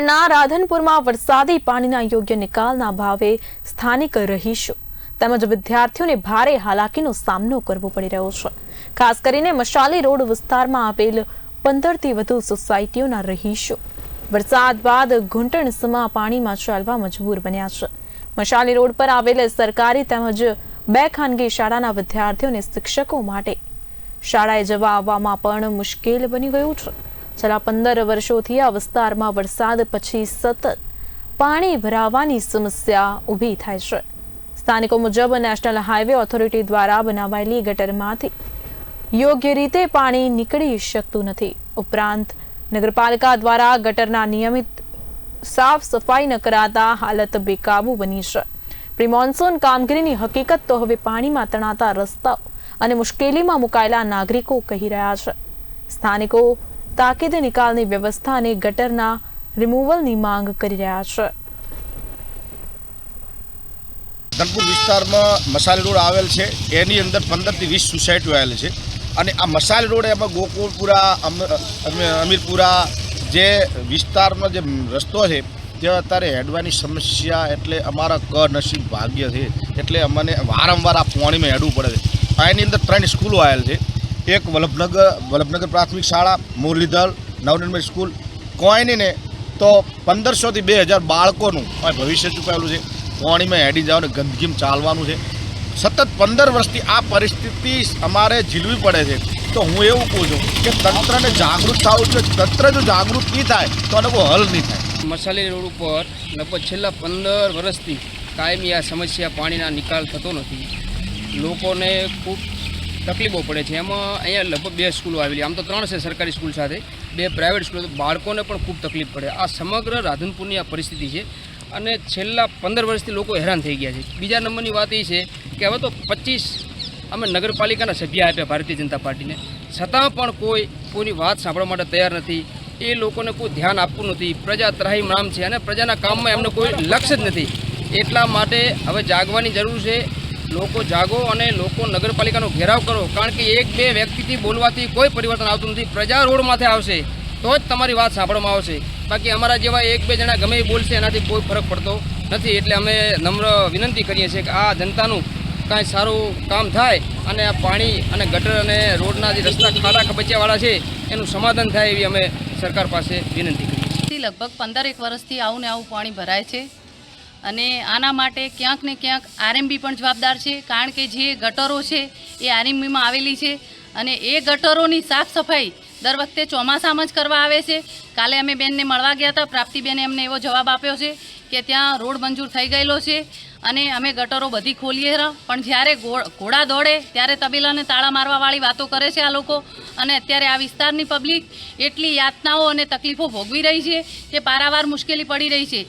ના, રાધનપુરમાં વરસાદી પાણીના યોગ્ય નિકાલના ભાવે સ્થાનિક રહીશો તેમજ વિદ્યાર્થીઓને ભારે હાલાકીનો સામનો કરવો પડી રહ્યો છે. ખાસ કરીને મશાલી રોડ વિસ્તારમાં આપેલ પંદરથી વધુ સોસાયટીઓના રહીશો વરસાદ બાદ ઘૂંટણસમાં પાણીમાં ચાલવા મજબૂર બન્યા છે. મશાલી રોડ પર આવેલ સરકારી તેમજ બે ખાનગી શાળાના વિદ્યાર્થીઓને શિક્ષકો માટે શાળાએ જવા આવવામાં પણ મુશ્કેલ બની ગયું છે. છેલ્લા પંદર વર્ષોથી આ વિસ્તારમાં વરસાદ પછી સતત પાણી ભરાવાની સમસ્યા ઊભી થાય છે. સ્થાનિકો મુજબ નેશનલ હાઈવે ઓથોરિટી દ્વારા બનાવાયેલી ગટરમાંથી યોગ્ય રીતે પાણી નીકળી શકતું નથી. ઉપરાંત, નગરપાલિકા દ્વારા ગટરના નિયમિત સાફ સફાઈ ન કરાતા હાલત બેકાબુ બની છે. પ્રિમોન્સૂન કામગીરીની હકીકત તો હવે પાણીમાં તણાતા રસ્તાઓ અને મુશ્કેલીમાં મુકાયેલા નાગરિકો કહી રહ્યા છે. સ્થાનિકો તાકીદે નિકાલની વ્યવસ્થા અને ગટરના રિમૂવલની માંગ કરી રહ્યા છે. ધનપુર વિસ્તારમાં મસાલી રોડ આવેલ છે. એની અંદર પંદરથી વીસ સોસાયટીઓ આવેલી છે. અને આ મસાલી રોડ એમાં ગોકુળપુરા, અમ- અમ- અમીરપુરા જે વિસ્તારમાં જે રસ્તો છે તે અત્યારે હેડવાની સમસ્યા એટલે અમારા કનસીબ ભાગ્ય છે. એટલે અમને વારંવાર આ પાણીમાં હેડવું પડે છે. એની અંદર ત્રણ સ્કૂલો આવેલ છે. એક વલ્લભનગર વલ્લભનગર પ્રાથમિક શાળા, મુરલીધર, નવનિર્મિત સ્કૂલ. કોઈ નહીં ને તો પંદરસોથી બે હજાર બાળકોનું ભવિષ્ય ચૂકાયેલું છે. પોણીમાં હેડી જવાનું ગંદકીમાં ચાલવાનું છે. સતત પંદર વર્ષથી આ પરિસ્થિતિ અમારે ઝીલવી પડે છે. તો હું એવું કહું છું કે તંત્રને જાગૃત થવું જોઈએ. તંત્ર જો જાગૃત નહીં થાય, તો આનો કોઈ હલ નહીં થાય. મસાલી રોડ ઉપર લગભગ છેલ્લા પંદર વર્ષથી કાયમી આ સમસ્યા પાણીના નિકાલ થતો નથી. લોકોને ખૂબ તકલીફો પડે છે. એમાં અહીંયા લગભગ બે સ્કૂલો આવેલી. આમ તો ત્રણ છે સરકારી સ્કૂલ સાથે, બે પ્રાઇવેટ સ્કૂલો. બાળકોને પણ ખૂબ તકલીફ પડે. આ સમગ્ર રાધનપુરની આ પરિસ્થિતિ છે અને છેલ્લા પંદર વર્ષથી લોકો હેરાન થઈ ગયા છે. બીજા નંબરની વાત એ છે કે હવે તો પચીસ અમે નગરપાલિકાના સભ્ય આપ્યા ભારતીય જનતા પાર્ટીને. છતાં પણ કોઈ, કોઈની વાત સાંભળવા માટે તૈયાર નથી. એ લોકોને કોઈ ધ્યાન આપવું નથી. પ્રજા ત્રાહી નામ છે અને પ્રજાના કામમાં એમને કોઈ લક્ષ્ય જ નથી. એટલા માટે હવે જાગવાની જરૂર છે. લોકો જાગો અને લોકો નગરપાલિકાનો ઘેરાવ કરો. કારણ કે એક બે વ્યક્તિથી બોલવાથી કોઈ પરિવર્તન આવતું નથી. પ્રજા રોડ માથે આવશે. તો જ તમારી વાત સાંભળવામાં આવશે. બાકી અમારા જેવા એક બે જણા ગમે બોલશે, એનાથી કોઈ ફરક પડતો નથી. એટલે અમે નમ્ર વિનંતી કરીએ છીએ કે આ જનતાનું કાંઈ સારું કામ થાય અને આ પાણી અને ગટર અને રોડના જે રસ્તા ખાડા કબચિયાવાળા છે, એનું સમાધાન થાય એવી અમે સરકાર પાસે વિનંતી કરીએ લગભગ પંદર એક વર્ષથી આવું ને આવું પાણી ભરાય છે. અને આના માટે ક્યાંક ને ક્યાંક આરએમબી પણ જવાબદાર છે. કારણ કે જે ગટરો છે એ આરએમબીમાં આવેલી છે અને એ ગટરોની સાફ સફાઈ દર વખતે ચોમાસામાં જ કરવા આવે છે. કાલે અમે બેનને મળવા ગયા હતા. પ્રાપ્તિબેને અમને એવો જવાબ આપ્યો છે કે ત્યાં રોડ મંજૂર થઈ ગયેલો છે અને અમે ગટરો બધી ખોલીએ પણ જ્યારે ઘોડા દોડે ત્યારે તબેલાને તાળા મારવાવાળી વાતો કરે છે આ લોકો. અને અત્યારે આ વિસ્તારની પબ્લિક એટલી યાતનાઓ અને તકલીફો ભોગવી રહી છે કે પારાવાર મુશ્કેલી પડી રહી છે.